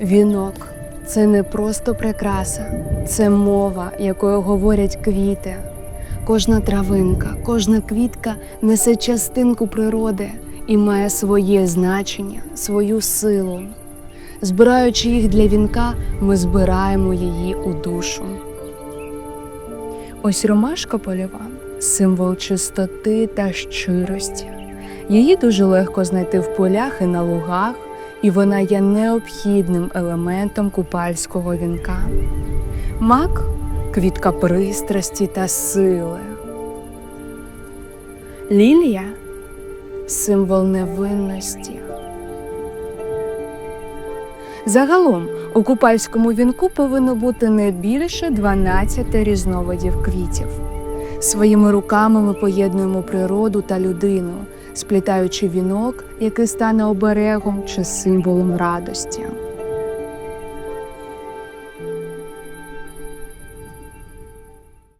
Вінок це не просто прикраса, це мова, якою говорять квіти. Кожна травинка, кожна квітка несе частинку природи і має своє значення, свою силу. Збираючи їх для вінка, ми збираємо її у душу. Ось ромашка польова символ чистоти та щирості. Її дуже легко знайти в полях і на лугах, і вона є необхідним елементом купальського вінка. Мак квітка пристрасті та сили. Лілія символ невинності. Загалом у купальському вінку повинно бути не більше 12 різновидів квітів. Своїми руками ми поєднуємо природу та людину, сплітаючи вінок, який стане оберегом чи символом радості.